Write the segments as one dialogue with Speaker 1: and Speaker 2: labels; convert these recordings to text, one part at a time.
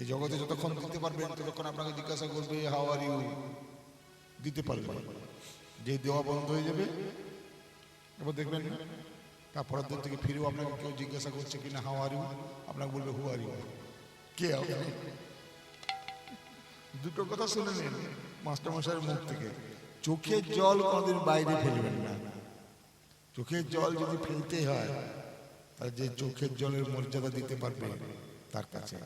Speaker 1: এই জগতে যতক্ষণ দিতে পারবেন, ততক্ষণ আপনাকে জিজ্ঞাসা করবে হাও আর ইউ দিতে পারবেন। যে দেওয়া বন্ধ হয়ে যাবে, এবার দেখবেন তারপরের দিন থেকে ফিরেও আপনাকে কেউ জিজ্ঞাসা করছে কিনা হাও আর আপনাকে বলবে হু কে আপনি? দুটো কথা শুনে নিন মাস্টারমশাইয়ের মুখ থেকে। চোখের জল কোনোদিন বাইরে ফেলবেন না। চোখের জল যদি ফেলতে হয়, তাহলে যে চোখের জলের মর্যাদা দিতে পারবে, তার কাছে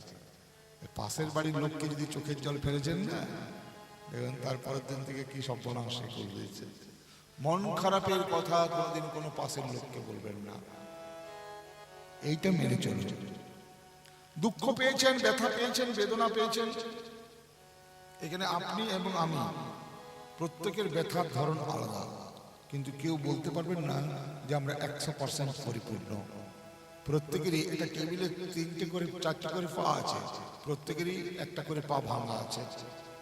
Speaker 1: পাশের বাড়ির লোককে যদি চোখের জল ফেলেছেন না, দেখবেন তারপরের দিন থেকে কি সর্বনাশ করে দিয়েছে। মন খারাপের কথা কোনোদিন কোনো পাশের লোককে বলবেন না। এইটা মেনে চলুন। দুঃখ পেয়েছেন, ব্যথা পেয়েছেন, বেদনা পেয়েছেন। এখানে আপনি এবং আমি, প্রত্যেকের ব্যথার ধরন আলাদা। কিন্তু কেউ বলতে পারবেন না যে আমরা একশো পার্সেন্ট পরিপূর্ণ। প্রত্যেকেরই একটা টেবিলে তিনটে করে, চারটে করে পা আছে। প্রত্যেকেরই একটা করে পা ভাঙা আছে।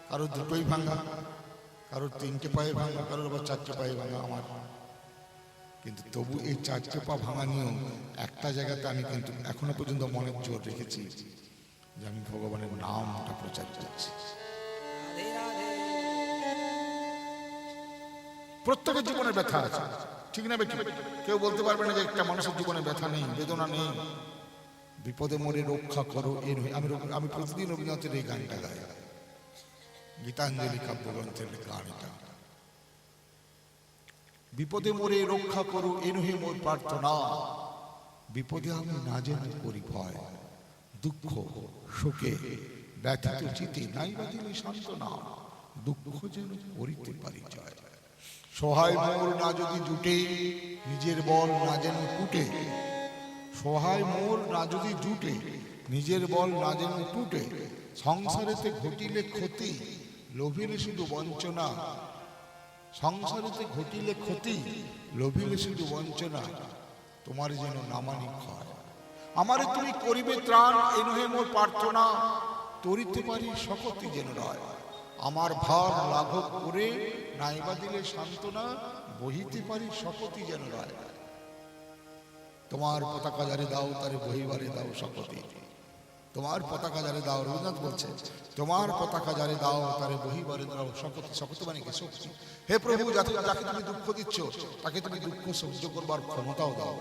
Speaker 1: কারোর দুটোই ভাঙা, কারোর তিনটে পায়ে ভাঙা, কারোর আবার চারটে পায়ে ভাঙা আমার। কিন্তু তবু এই চারটে পা ভাঙা নিয়েও একটা জায়গাতে আমি কিন্তু এখনও পর্যন্ত মনের জোর রেখেছি যে আমি ভগবানের নামটা প্রচার করছি। প্রত্যেকের জীবনে ব্যথা আছে। ঠিক না বেটি কেউ বলতে পারবে না যে একটা মানুষের জীবনে ব্যথা নেই, বেদনা নেই। বিপদে মরে রক্ষা করো এ আমি আমি প্রতিদিন রবীন্দ্রনাথের এই গানটা গাই। গীতাঞ্জলি কাব্যগ্রন্থের গান এটা বিপদে মরে রক্ষা করো এ মোর প্রার্থনা। বিপদে আমি না জেনে করি ভয়, দুঃখ, শোকে। ব্যথিত চিতে, নাই বা দিলে সান্ত্বনা। দুঃখ যেন করিতে পারি জয়। সহায় মোর না যদি জুটে, নিজের বল না যেন টুটে সহায় মোর না যদি জুটে, নিজের বল না যেন টুটে সংসারেতে ঘটিলে ক্ষতি, লোভিলে শুধু বঞ্চনা। সংসারেতে ঘটিলে ক্ষতি, লোভিলে শুধু বঞ্চনা। তোমার যেন নামানি ক্ষয়। আমারে তুমি করিবে ত্রাণ, এ নহে মোর প্রার্থনা। তরিতে পারি শকতি যেন রয়। আমার ভার লাঘব করে নাইবা দিলে সান্ত্বনা, বহিতে পারি শকতি যেন রয় তোমার পতাকা যারে দাও, তারে বহিবারে দাও শপথে তোমার পতাকা যারে দাও, রবীন্দ্রনাথ বলছে, তোমার পতাকা যারে দাও, তারে বহিবারে দাও শপথ। শপথ মানে কি? শক্তি। হে প্রভু যাকে যাকে তুমি দুঃখ দিচ্ছ, তাকে তুমি দুঃখ সহ্য করবার ক্ষমতাও দাও।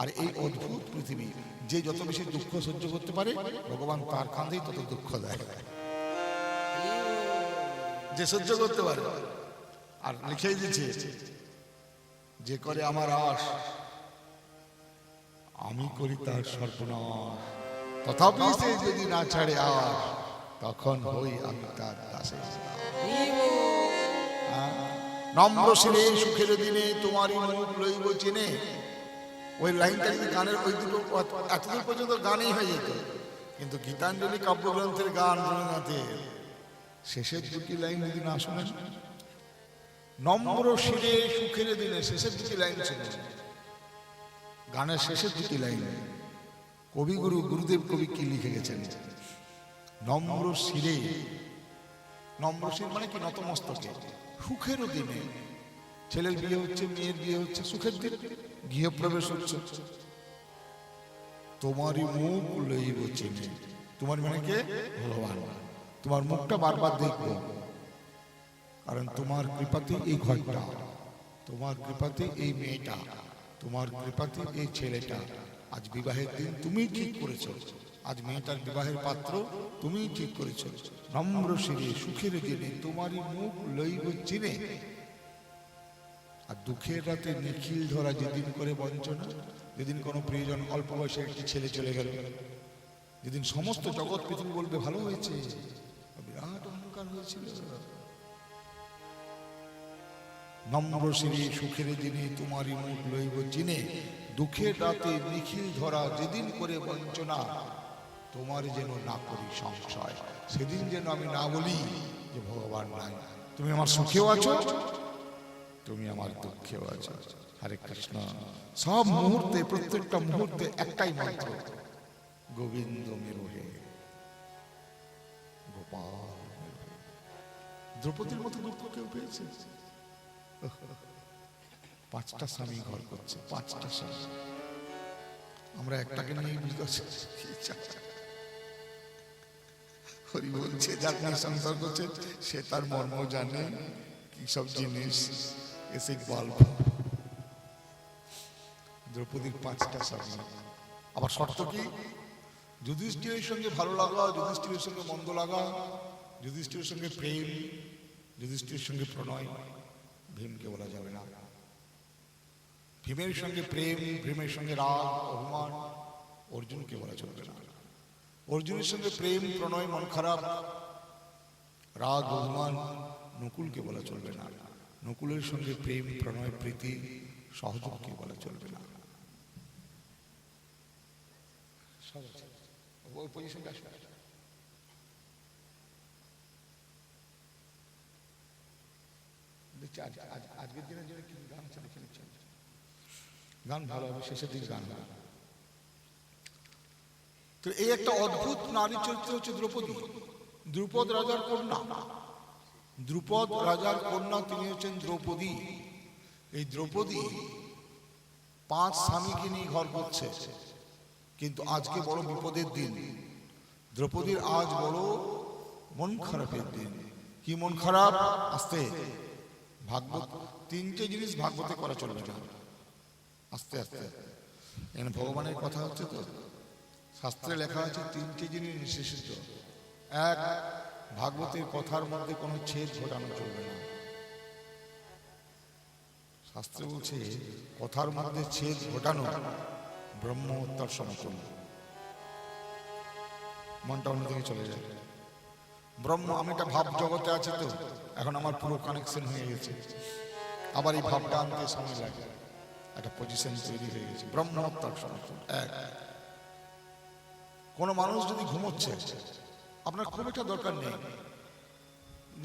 Speaker 1: আর এই অদ্ভুত পৃথিবী, যে যত বেশি দুঃখ সহ্য করতে পারে, ভগবান তার কাঁধেই তত দুঃখ দেয়। যে সহ্য করতে পারে আর লিখেই দিচ্ছে যে করে আমার আশ আমি করি তার সর্বনাশ তথাপি সে যদি না ছাড়ে আস তখন হই আমি তার দাস। হ্যাঁ? নম্র শিরে সুখের দিনে তোমারই মুখ লইব চিনে ওই লাইনটা যদি গানের ওই দুটো এতদূর পর্যন্ত গানই হয়ে যেত কিন্তু গীতাঞ্জলি কাব্যগ্রন্থের গান রবীন্দ্রনাথের শেষের দুটি লাইন যদি না শোনেন। নম্র শিরে সুখের দিনে শেষের দুটি লাইন শুনেন গানের শেষের দুটি লাইন। কবিগুরু গুরুদেব কবি কি লিখে গেছেন? নম্র শিরে। নম্র শির মানে কি? নতমস্তকে। সুখেরও দিনে। ছেলের বিয়ে হচ্ছে, মেয়ের বিয়ে হচ্ছে, সুখের দিন। গৃহ প্রবেশ হচ্ছে। তোমারই মুখ লইব চিনে। তোমার মানে কে? ভগবান। তোমার মুখটা বারবার দেখব। কারণ তোমার কৃপাতে এই ঘরটা, তোমার কৃপাতে এই মেয়েটা, তোমার কৃপাতে এই ছেলেটা। আজ বিবাহের দিন তুমি ঠিক করেছ। আজ মেয়েটার বিবাহের পাত্র তুমি ঠিক করেছ। নম্র শিরে, সুখের দিনে তোমারই মুখ লইব চিনে। আর দুঃখের রাতে নিখিল ধরা যেদিন করে বঞ্চনা, যেদিন কোনো প্রিয়জন অল্প বয়সে একটি ছেলে চলে গেল, যেদিন সমস্ত জগৎ পৃথিবী বলবে ভালো হয়েছে। অহংকার হয়েছিল। নম্র শ্রী সুখের দিনে তোমারই মুখ লইব চিনে রাতে নিখিল ধরা যেদিন করে বঞ্চনা, তোমার যেন না করি সংশয়, সেদিন যেন আমি না বলি যে ভগবান নাই। তুমি আমার সুখেও আছো, তুমি আমার দুঃখেও আছো। হরে কৃষ্ণ। সব মুহূর্তে, প্রত্যেকটা মুহূর্তে একটাই মন্ত্র, গোবিন্দ মেরো হে গোপাল। দ্রৌপদীর মতো দুঃখ কেউ পেয়েছে? পাঁচটা স্বামী ঘর করছে, পাঁচটা স্বামী। আমরা একটাকে নিয়ে বিকজ হরি বলছে, যার নিয়ে সংসার করছে, সে তার মর্ম জানে কি সব জিনিস, এসে গল্প। দ্রৌপদীর পাঁচটা স্বামী। আবার শর্ত কি? যুধিষ্ঠিরের সঙ্গে ভালো লাগা, যুধিষ্ঠিরের সঙ্গে মন্দ লাগা, যুধিষ্ঠিরের সঙ্গে প্রেম যুধিষ্ঠিরের সঙ্গে প্রণয়, ভীমকে বলা যাবে না। ভীমের সঙ্গে প্রেম, ভীমের সঙ্গে রাগ অভিমান অর্জুনকে বলা চলবে না। অর্জুনের সঙ্গে প্রেম, প্রণয়, মন খারাপ, রাগ অভিমান নকুলকে বলা চলবে না। নকুলের সঙ্গে প্রেম, প্রণয়, প্রীতি, সহযোগকে বলা চলবে না। সব। ওই পজিশনটা আসবে দেখছি আজ আজ আজকের দিনের জন্য কি গান দেখে নিচ্ছি গান ভালো হবে, শেষের দিক গান হবে। তো এই একটা অদ্ভুত নারী চরিত্র হচ্ছে দ্রৌপদী। দ্রুপদ রাজার কন্যা। দ্রুপদ রাজার কন্যা তিনি হচ্ছেন দ্রৌপদী। এই দ্রৌপদী পাঁচ স্বামীকে নিয়ে ঘর করছে। কিন্তু আজকে বড় বিপদের দিন। দ্রৌপদীর আজ বড় মন খারাপের দিন। কি মন খারাপ? আস্তে। ভাগবত, তিনটে জিনিস ভাগবতে করা চলবে না আস্তে আস্তে। এখানে ভগবানের কথা হচ্ছে তো। শাস্ত্রে লেখা আছে, তিনটে জিনিস নিষেধিত এক ভাগবতের কথার মধ্যে কোনো ছেদ ঘটানো চলবে না। শাস্ত্রে বলছে, কথার মধ্যে ছেদ ঘটানো ব্রহ্ম হত্যার মনটা অন্যদিকে চলে যায়। ব্রহ্ম, আমি একটা ভাব জগতে আছি তো, এখন আমার পুরো কানেকশন হয়ে গেছে। আবার এই ভাবটা আনতে সময় লাগে। একটা পজিশন তৈরি হয়ে গেছে। ব্রহ্ম হত্যার সমতুল্য এক। কোনো মানুষ যদি ঘুমোচ্ছে, আপনার খুব একটা দরকার নেই।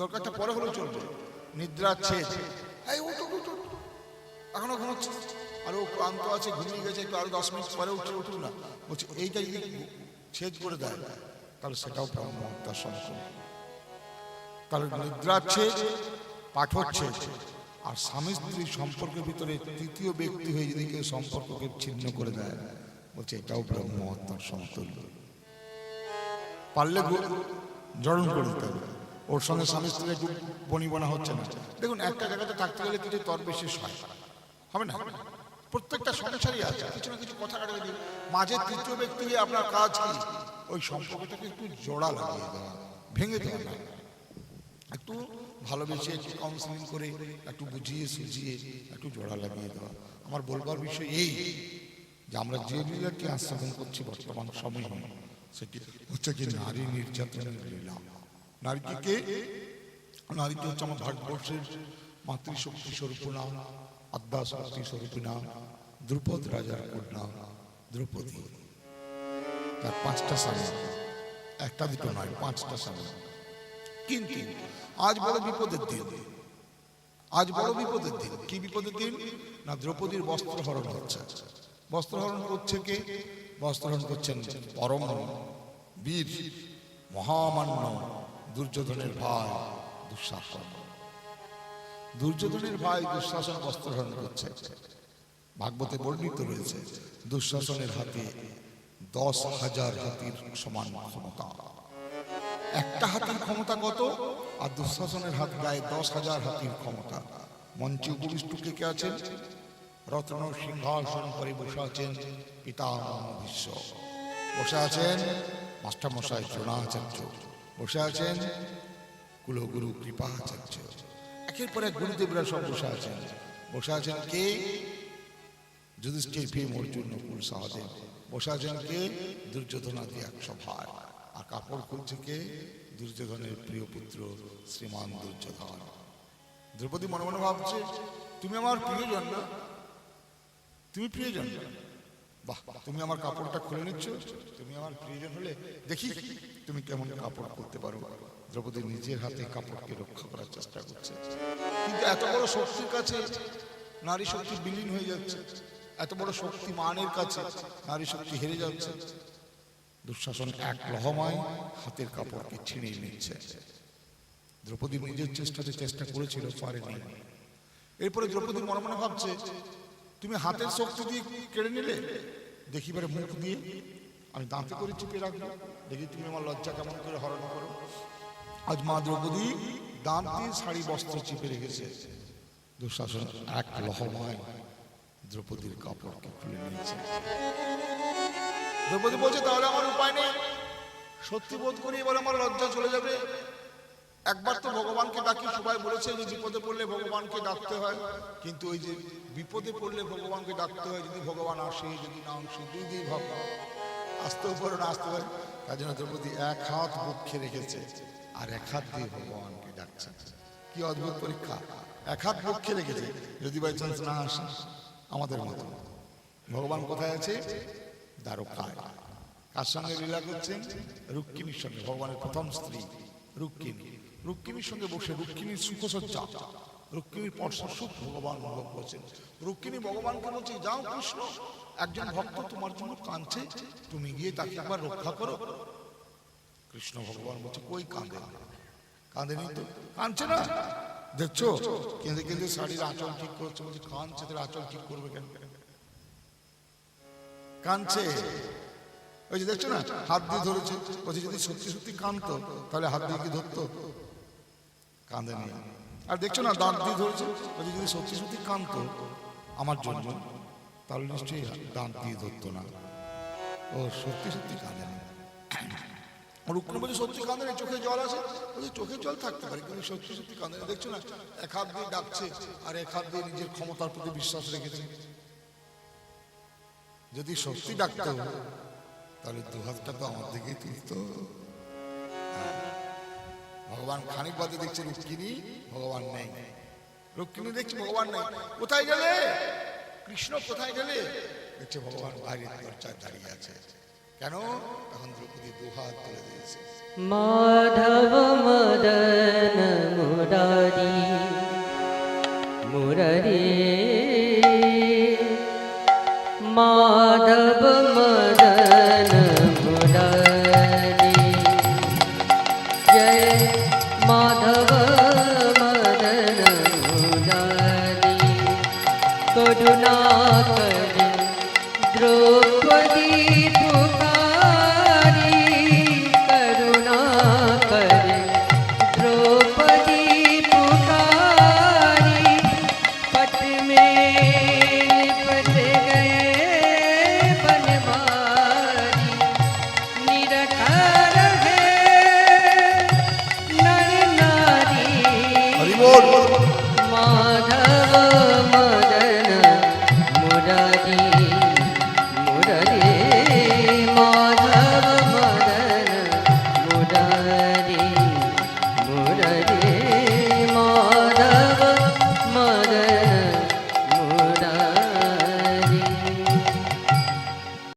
Speaker 1: দরকারটা পরে হলেও চলবে। নিদ্রা, ছেদ। এই উঠো উঠো। এখনও ঘুমোচ্ছে। আর ও ক্লান্ত আছে, ঘুমিয়ে গেছে, একটু আরও দশ মিনিট পরে উঠে উঠুক না। বলছে, এইটা যদি ছেদ করে দেয়, তাহলে সেটাও ব্রহ্ম হত্যার সমতুল্য তাহলে নিদ্রা ছেদ পাঠ হচ্ছে আর স্বামী স্ত্রীর সম্পর্কের ভিতরে তৃতীয় ব্যক্তি হয়ে যদি কেউ সম্পর্ককে ছিন্ন করে দেয়, বলছে এটাও ব্রহ্ম হত্যার সমতুল্য। পারলে জড়ন করে দিতে হবে। ওর সঙ্গে স্বামী স্ত্রীর একটু বনিবনা হচ্ছে না। দেখুন, একটা জায়গাতে থাকতে গেলে কিছু তর বিশেষ হয়। হবে না? প্রত্যেকটা সংসারই আছে। কিছু না কিছু কথা কাটা দিয়ে মাঝে তৃতীয় ব্যক্তি আপনার কাজ কি? ওই সম্পর্কটাকে একটু জোড়া লাগিয়ে দেওয়া। ভেঙে দেওয়া একটু ভালোবেসে একটু কাউন্সিলিং করে, একটু বুঝিয়ে সুঝিয়ে, একটু জোড়া লাগিয়ে দেওয়া। আমার বলবার বিষয় এই যে আমরা যে লীলাকে আস্বাদন করছি বর্তমান সময়ে, সেটি হচ্ছে কি নারী নির্যাতনের লীলা। নারীকে কে? নারীকে হচ্ছে আমার ভারতবর্ষের মাতৃশক্তি স্বরূপ নাম আদ্যা শক্তি স্বরূপ নাম, দ্রুপদ রাজার কন্যা, দ্রৌপদী। তার পাঁচটা স্বামী। একটা দুটো নয়, পাঁচটা স্বামী। কিন্তু আজ বড় বিপদের দিন। আজ বড় বিপদের দিন। কি বিপদের দিন? না, দ্রৌপদীর বস্ত্রহরণ হচ্ছে। বস্ত্রহরণ করছে কে? বস্ত্রহরণ করছেন পরম বীর, মহামান্য দুর্যোধনের ভাই দুঃশাসন। দুর্যোধনের ভাই দুঃশাসন বস্ত্রহরণ করছে। ভাগবতে বর্ণিত রয়েছে, দুঃশাসনের হাতে দশ হাজার হাতির সমান ক্ষমতা। একটা হাতির ক্ষমতা কত? আর দুঃশাসনের হাত গায়ে দশ হাজার হাতির ক্ষমতা। মঞ্চে উপবিষ্ট কে কে আছেন? রত্ন সিংহাসন করে বসে আছেন পিতামহ বিশ্ব বসে আছেন মাস্টারমশাই দ্রোণাচার্য। বসে আছেন কুলগুরু কৃপাচার্য। একের পর এক গুরুদেবরা সব বসে আছেন। বসে আছেন কে? যুধিষ্ঠির ভীম অর্জুন নকুল সহদেব। বসে আছেন কে? দুর্যোধনাদি একশো ভাই আর কাপড় খুলছে কে দুর্যোধনের প্রিয় পুত্র শ্রীমান দুর্যোধন। দ্রৌপদী মনে মনে ভাবছে, তুমি আমার প্রিয়জন না? তুমি প্রিয়জন বাহ, তুমি আমার কাপড়টা খুলে নিচ্ছ? তুমি আমার প্রিয়জন হলে দেখি তুমি কেমন কাপড় করতে পারো। দ্রৌপদী নিজের হাতে কাপড়কে রক্ষা করার চেষ্টা করছে। কিন্তু এত বড় শক্তির কাছে নারী শক্তি বিলীন হয়ে যাচ্ছে। এত বড় শক্তি মানের কাছে নারী শক্তি হেরে যাচ্ছে। দুঃশাসন এক লহমায় হাতের কাপড়কে ছিনিয়ে নিচ্ছে। দ্রৌপদী নিজের চেষ্টাতে চেষ্টা করেছিল, পারেনি। এরপরে দ্রৌপদী মনে মনে ভাবছে, তুমি হাতের শক্তি দিয়ে কেড়ে নিলে? দেখি দেখিবারে মুখ দিয়ে। আমি দাঁতে করে চিপে রাখব দেখি তুমি আমার লজ্জা কেমন করে হরণ করো। আজ মা দ্রৌপদী দাঁত শাড়ি, বস্ত্র চিপে রেখেছে। দুঃশাসন এক লহময় দ্রৌপদীর কাপড়কে খুলে নিয়েছে। দ্রৌপদী বলছে, তাহলে আমার উপায় নেই। সত্যি বোধ করি এবার আমার লজ্জা চলে যাবে। একবার তো ভগবানকে ডাকি, সবাই বলেছে যে বিপদে পড়লে ভগবানকে ডাকতে হয়। কিন্তু ওই যে বিপদে পড়লে ভগবানকে ডাকতে হয়, যদি ভগবান আসে, যদি না আসে, দুই দুই ভাব আসতেও পারে না আসতে পারে। তার জন্য দ্রৌপদী এক হাত বক্ষে রেখেছে, আর এক হাত দিয়ে ভগবানকে ডাকছে। কি অদ্ভুত পরীক্ষা। এক হাত বক্ষে রেখেছে, যদি বাই চান্স না আসে, আমাদের মতো। ভগবান কোথায় আছে? দ্বারকায় কার সঙ্গে লীলা করছেন? রুক্মিণীর সঙ্গে, ভগবানের প্রথম স্ত্রী, রুক্মিণী। রুক্মিণীর সঙ্গে বসে রুক্মিণীর সুখসজ্জা রুক্মিণীর সুখ ভগবান অনুভব করছেন। রুক্মিণী ভগবানকে বলছে, যাও কৃষ্ণ, একজন ভক্ত তোমার জন্য কাঁদছে। তুমি গিয়ে তাকে একবার রক্ষা করো। কৃষ্ণ ভগবান বলছে, কই কাঁদে? কাঁদেনি তো? কাঁদছে না। দেখছ? কেঁদে কেঁদে শাড়ির আঁচল ঠিক করছে? বলছে, কাঁদছে তার আঁচল ঠিক করবে কেন? কাঁদছে। ওই যে দেখছ না, হাত দিয়ে ধরেছে, বলছে, যদি সত্যি সত্যি কাঁদতো, তাহলে হাত দিয়ে কি ধরতো? কাঁদেনি। আর দেখছ না, দাঁত দিয়ে ধরেছে, বলছে, যদি সত্যি সত্যি কাঁদতো আমার জন্য, তাহলে নিশ্চয়ই দাঁত দিয়ে ধরতো না। ও সত্যি সত্যি কাঁদেনি। রুক্মিণী বলছে, সত্যি কাঁদে না চোখে জল আছে? বলছে, চোখে জল থাকতে পারে, কিন্তু সত্যি সত্যি কাঁদে না দেখছ না, এক হাত দিয়ে ডাকছে, আর এক হাত দিয়ে নিজের ক্ষমতার প্রতি বিশ্বাস রেখেছে। যদি সত্যি ডাকতে হতো তাহলে দু হাতটা তো আমার দিকে তুলত। হ্যাঁ। ভগবান খানিক বাদে দেখছে রুক্মিণী, ভগবান নেই। রুক্মিণী দেখছে ভগবান নেই। কোথায় গেলে? কৃষ্ণ কোথায় গেলে? দেখছে ভগবান বাইরে দরজায় দাঁড়িয়ে আছে। কেন? তখন দ্রৌপদী দুহাত তুলে দিয়েছে।
Speaker 2: মাধব মদন মুরারি মুরারি माधव मदन मुरारी। जय माधव मदन मुरारी। करुणा कर द्रौपदी पुकार